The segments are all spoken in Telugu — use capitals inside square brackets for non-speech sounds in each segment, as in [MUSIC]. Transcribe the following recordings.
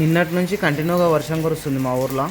నిన్నటి నుంచి కంటిన్యూగా వర్షం కురుస్తుంది మా ఊర్లో.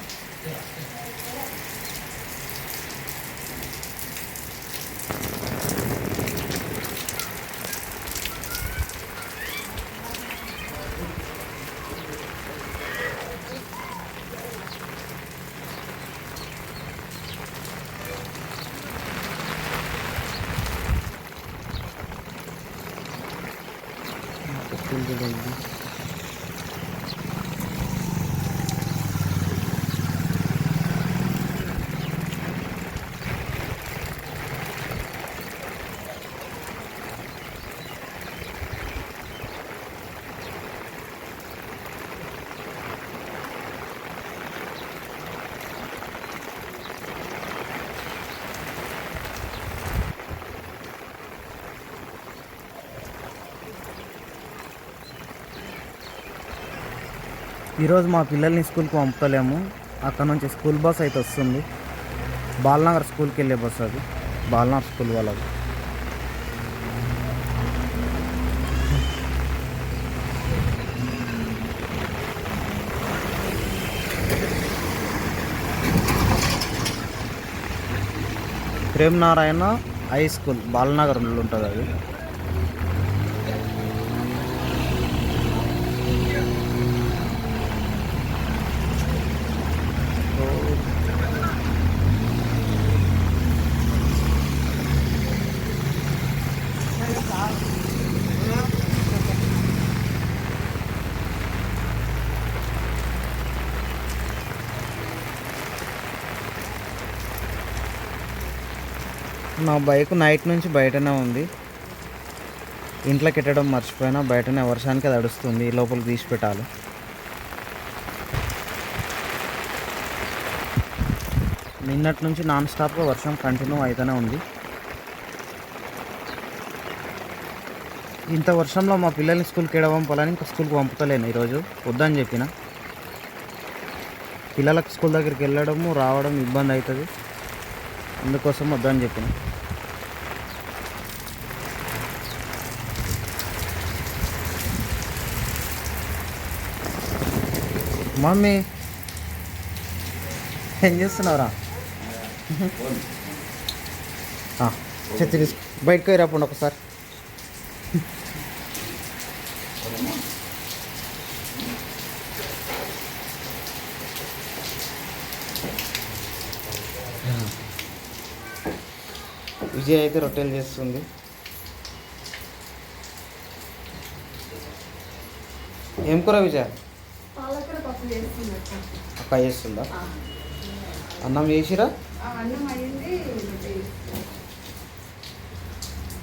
ఈరోజు మా పిల్లల్ని స్కూల్కి పంపుతలేము. అక్కడ నుంచి స్కూల్ బస్ అయితే వస్తుంది. బాలనగర్ స్కూల్కి వెళ్ళే బస్ అది. బాలనగర్ స్కూల్ వాళ్ళది. ప్రేమ్ నారాయణ హై స్కూల్ బాలనగర్లో ఉంటుంది అది. నా బైక్ నైట్ నుంచి బయటనే ఉంది. ఇంట్లోకి పెట్టడం మర్చిపోయినా బయటనే వర్షానికి అది అడుస్తుంది లోపలికి తీసి పెట్టాలి. నిన్నటి నుంచి నాన్ స్టాప్గా వర్షం కంటిన్యూ అవుతూనే ఉంది. ఇంత వర్షంలో మా పిల్లల్ని స్కూల్కి ఎడ పంపాలని ఇంకా స్కూల్కి పంపుతలేను ఈరోజు. వద్దని చెప్పిన. పిల్లలకు స్కూల్ దగ్గరికి వెళ్ళడము రావడం ఇబ్బంది అవుతుంది. అందుకోసం వద్దని చెప్పిన. మమ్మీ ఏం చేస్తున్నావురా చెత్త తీసు బయటకు రాపండి ఒకసారి విజయ్ అయితే రొట్టెలు చేస్తుంది ఏం కూర విజయ్ అక్క చేస్తుందా? అన్నం చేసిరా?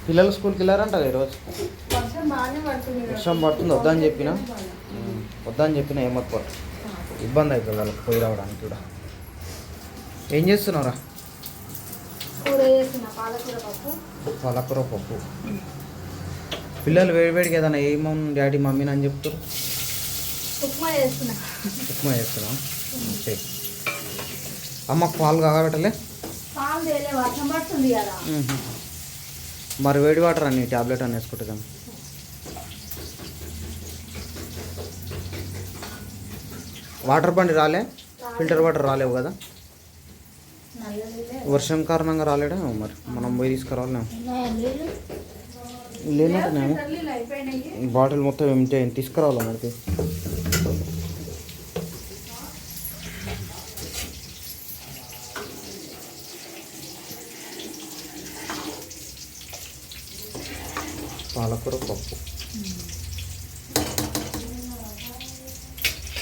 పిల్లలు స్కూల్కి వెళ్ళారంట ఈరోజు? వర్షం పడుతుంది వద్దని చెప్పిన? వద్దని చెప్పిన ఏమొద్దు ఇబ్బంది అవుతుంది వాళ్ళకి పోయి రావడానికి కూడా. ఏం చేస్తున్నారా కూర చేస్తున్న పాలకూర పప్పు. పిల్లలు వేడివేడిగా ఏదైనా ఏమన్నా డాడీ మమ్మీని అని చెప్తారు. ఉప్మా చేస్తున్నా. ఉప్మా చేస్తున్నాం? ఓకే. అమ్మకు పాలు కాగబెట్టలే? పాలు తేలే వర్షం పడుతుంది కదా. మరి వేడి వాటర్ అన్ని ట్యాబ్లెట్ అని వేసుకుంటుందాం వాటర్ బండి రాలే? ఫిల్టర్ వాటర్ రాలేవు కదా? వర్షం కారణంగా రాలేడా మరి మనం పోయి తీసుకురావాలి అయిపోయినాయి. బాటిల్ మొత్తం అయింది. తీసుకురావాలి మనకి పాలకూర పప్పు.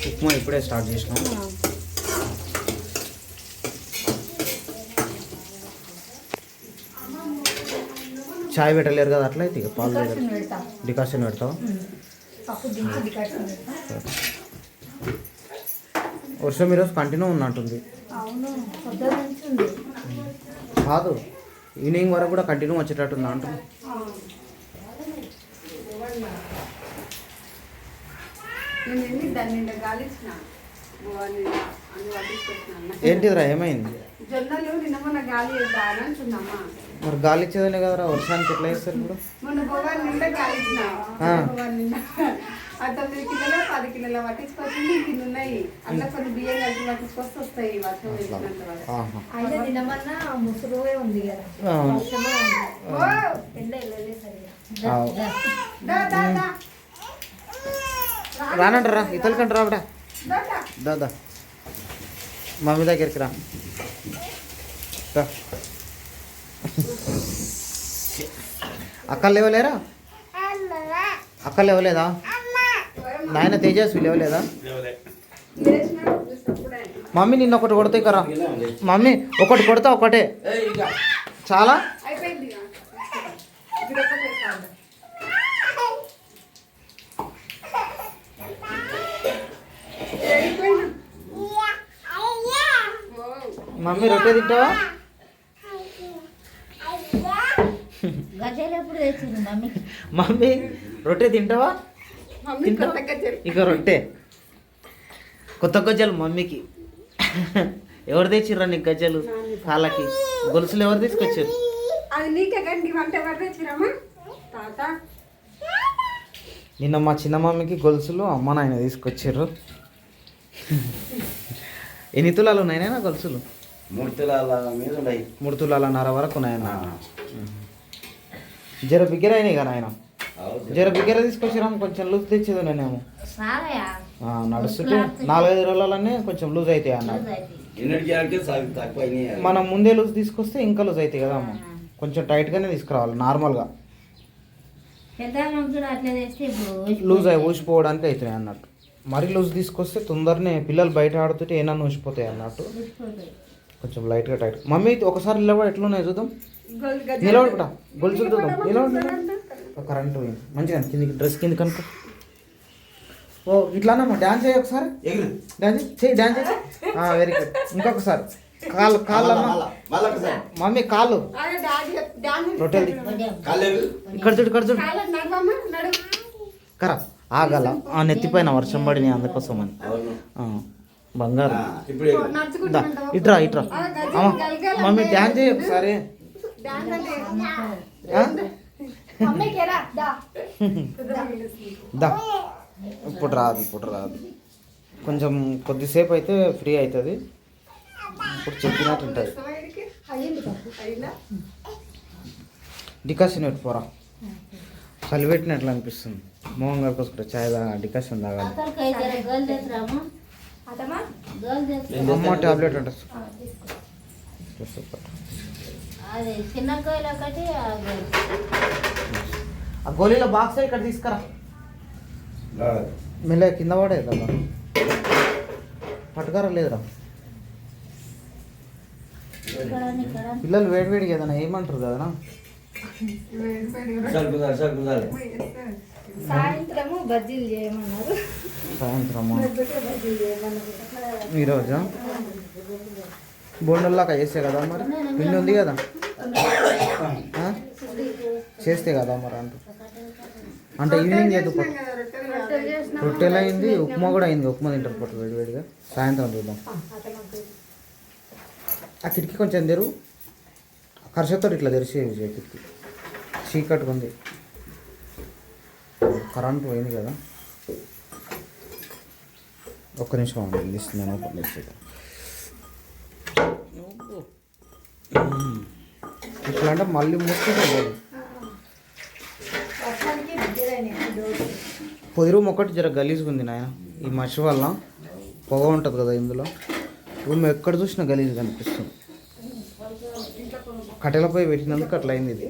ఉప్మా ఇప్పుడే స్టార్ట్ చేసినాం. చాయ్ పెట్టలేరు కదా అట్లా అయితే ఇక పాలు డికాషన్ పెడతా. పెడతావా? వర్షం ఈరోజు కంటిన్యూ ఉన్నట్టుంది. కాదు ఈవినింగ్ వరకు కూడా కంటిన్యూ వచ్చేటట్టుంది అంటున్నా. నేను ఎన్ని దాని నిండా గాలిచ్చిన. అన్ని పట్టించుకొచ్చిన ఏంటిదిరా ఏమైంది? జొన్నలు నిన్న మొన్న గాలి మరి గాలి ఇచ్చేదలే కదరా వర్షానికి ఎట్లా వేస్తారు ఇప్పుడు? మొన్న నిండా నిండా. ఆ తొమ్మిది కిలోల పది కిలోల పట్టించుకొచ్చింది ఇన్ని ఉన్నాయి. అందులో కొన్ని బియ్యం కలిపి పట్టించుకొస్తే వస్తాయి వర్షం వేసినంత వరకు. ఆహా. అయినా తినమన్నా ముసురువే ఉంది కదా. ఎండ వెళ్ళలేదు సరిగా. రానంటారా ఇతలకంట రాబడా దా, దా. దాదా మమ్మీ దగ్గరికి రా. అక్కలు లేవలేరా? అక్కలు లేవలేదా? నాయన తేజస్వి లేవలేదా. మమ్మీ నిన్న ఒకటి కొడితే కరా మమ్మీ ఒకటి కొడతా ఒకటే. చాలా అయిపోయింది ఇక. ఇది ఒక్కటే చాలు. ఏడిపోయినా? ఓ. మమ్మీ రొట్టె తింటావా? మమ్మీ? మమ్మీ రొట్టె తింటావా. ఇక రొట్టె. కొత్త గజ్జలు మమ్మీకి. ఎవరు తెచ్చిర్రా నీకు గజ్జలు? కాళ్ళకి గొలుసులు ఎవరు తీసుకొచ్చారు? నిన్న మా చిన్న మమ్మీకి గొలుసులు అమ్మ నాయన తీసుకొచ్చారు ఎన్ని తులాలు ఉన్నాయి నాయన గొలుసులు? మూడు తులాల మీద ఉన్నాయి మూడు తులాలన్నర వరకు ఉన్నాయన్న. జర బిగ్గర అయినాయి కదా ఆయన. జర. బిగ్గర తీసుకొచ్చిరా కొంచెం లూజ్ తెచ్చేది నేనేమో. సారయా ఆ, నడుస్తుంటే నాలుగైదు రోజులనే కొంచెం లూజ్ అవుతాయి అయినాయి మనం ముందే లూజ్ తీసుకొస్తే ఇంకా లూజ్ అవుతాయి కదా అమ్మ. కొంచెం టైట్గానే తీసుకురావాలి నార్మల్గా. లూజ్ అయి ఊసిపోవడానికి అవుతున్నాయి అన్నట్టు. మరీ లూజ్ తీసుకొస్తే తొందరనే పిల్లలు బయట ఆడుతుంటే ఏమన్నా ఊసిపోతాయి అన్నట్టు. కొంచెం లైట్గా టైట్. మమ్మీ ఒకసారి నిలబడి ఎట్లున్నాయి చూద్దాం. నిలబడుకుంటా. గొలుసులు చూద్దాం? నిలబడి? కరెంట్ పోయింది. మంచిగా కిందికి డ్రెస్ కింద కనుక. ఓ ఇట్లానమ్మా డ్యాన్స్ చేయి ఒకసారి. ఎగురు. డ్యాన్స్ చేయి. డ్యాన్స్ చేయి. Very good. ఇంకొకసారి. కాళ్ళు మళ్ళా ఒకసారి. మమ్మీ కాళ్ళు రొట్టెలు. కాళ్ళు ఇక్కడ చూడు ఇక్కడ చూడు. కాళ్ళ కరా ఆగల. ఆ నెత్తిపైన వర్షం పడి అందుకోసం అని బంగారు? ఇట్రా ఇట్రా. మమ్మీ. డ్యాన్స్ చేయి ఒకసారి. [LAUGHS] దా. ఇప్పుడు రాదు ఇప్పుడు రాదు. కొంచెం కొద్దిసేపు అయితే ఫ్రీ అవుతుంది. ఇప్పుడు చెప్పినట్టు ఉంటుంది. డికాషన్ పెట్టుకోరా చలి పెట్టినట్లు అనిపిస్తుంది. మోహన్ గారికి వస్తుంది చాయ్ తాగా డికాషన్ తాగాలి. అమ్మ టాబ్లెట్ ఉంటుంది సూపర్ అది చిన్న గోల్ ఒకటి ఆ గోళీల బాక్స్ ఇక్కడ తీసుకురా. మెల్ల కింద పడేది కదా పట్టుకరా లేదురా. పిల్లలు వేడివేడిగా ఏదైనా ఏమంటారు కదా కుదాలి, కుదాలి, సార్ కుదాలి. సాయంత్రము బజ్జీలు చేయమన్నారు. సాయంత్రము? ఈరోజు? బోండల్లాగా చేస్తే కదా మరి? పిండి ఉంది కదా? చేస్తే కదా మరి అంటూ. అంటే ఈవినింగ్ చేద్దు రొట్టెలు అయింది ఉప్మా కూడా అయింది. ఉప్మా తింటారు పట్టు వేడివేడిగా సాయంత్రం చూద్దాం. ఆ కిటికీ కొంచెం తెరు కర్షతో ఇట్లా తెరిచి కిటికీ. చీకట్టుకుంది కరెంట్ పోయింది కదా. ఒక్క నిమిషం అండి ఇస్తున్నాను ఓపెన్ చేసి ఇట్లా అంటే మళ్ళీ మూసుకుంటే పోదు రూమ్ ఒకటి జర గలీజ్గా ఉంది నాయన. ఈ మషి వల్ల పొగ ఉంటుంది కదా ఇందులో. రూమ్ ఎక్కడ చూసినా గలీజ్గా అనిపిస్తుంది. కట్టెలపై పెట్టినందుకు అట్లా అయింది ఇది.